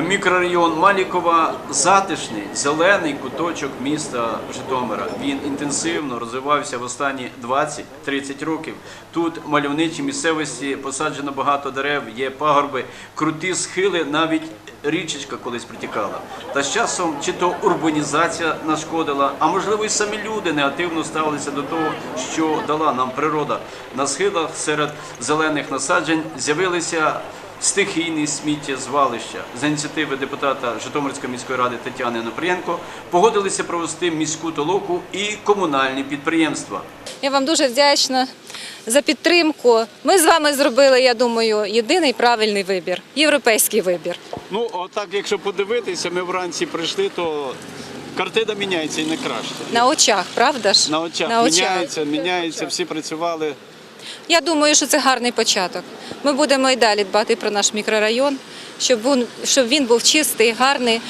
Мікрорайон Малікова затишний, зелений куточок міста Житомира. Він інтенсивно розвивався в останні 20-30 років. Тут мальовничі місцевості посаджено багато дерев, є пагорби, круті схили, навіть річечка колись притікала. Та з часом чи то урбанізація нашкодила, а можливо, й самі люди негативно ставилися до того, що дала нам природа. На схилах серед зелених насаджень з'явилися стихійні сміттєзвалища. За ініціативи депутата Житомирської міської ради Тетяни Напрієнко погодилися провести міську толоку і комунальні підприємства. Я вам дуже вдячна за підтримку. Ми з вами зробили, я думаю, єдиний правильний вибір європейський вибір. Ну, отак, якщо подивитися, ми вранці прийшли, то картина міняється і не краще. На очах, правда ж? На очах, На очах. міняється, міняється, всі працювали. Я думаю, що це гарний початок. Ми будемо і далі дбати про наш мікрорайон, щоб він, щоб він був чистий, гарний.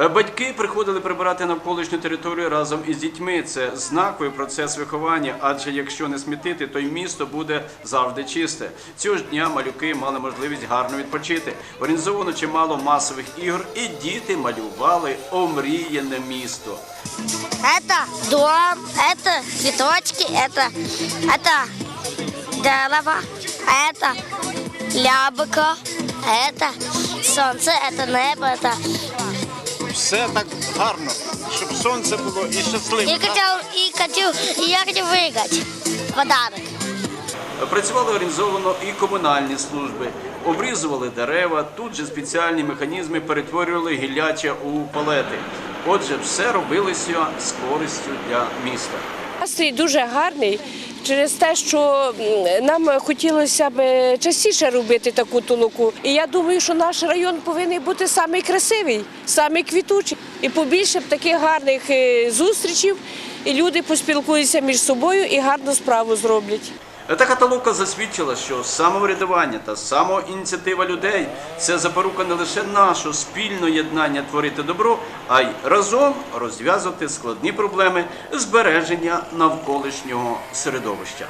Е, Батьки приходили прибирати навколишню територію разом із дітьми. Це знаковий процес виховання, адже якщо не смітити, то й місто буде завжди чисте. Цього ж дня малюки мали можливість гарно відпочити. Організовано чимало масових ігор, і діти малювали омріяне місто. Это дом, это цветочки, это, это дерево, это яблоко, это солнце, это небо, это... Все так гарно, щоб сонце було і щасливо. И хотел, и хотел, и я хотел выиграть подарок. Працювали організовано і комунальні служби, обрізували дерева. Тут же спеціальні механізми перетворювали гілляча у палети. Отже, все робилося з користю для міста. Настрій дуже гарний через те, що нам хотілося б частіше робити таку толоку. І я думаю, що наш район повинен бути самий красивий, самий квітучий. І побільше б таких гарних е, зустрічів, і люди поспілкуються між собою і гарну справу зроблять. Така каталука засвідчила, що самоврядування та самоініціатива людей це запорука не лише нашого спільного єднання творити добро, а й разом розв'язувати складні проблеми збереження навколишнього середовища.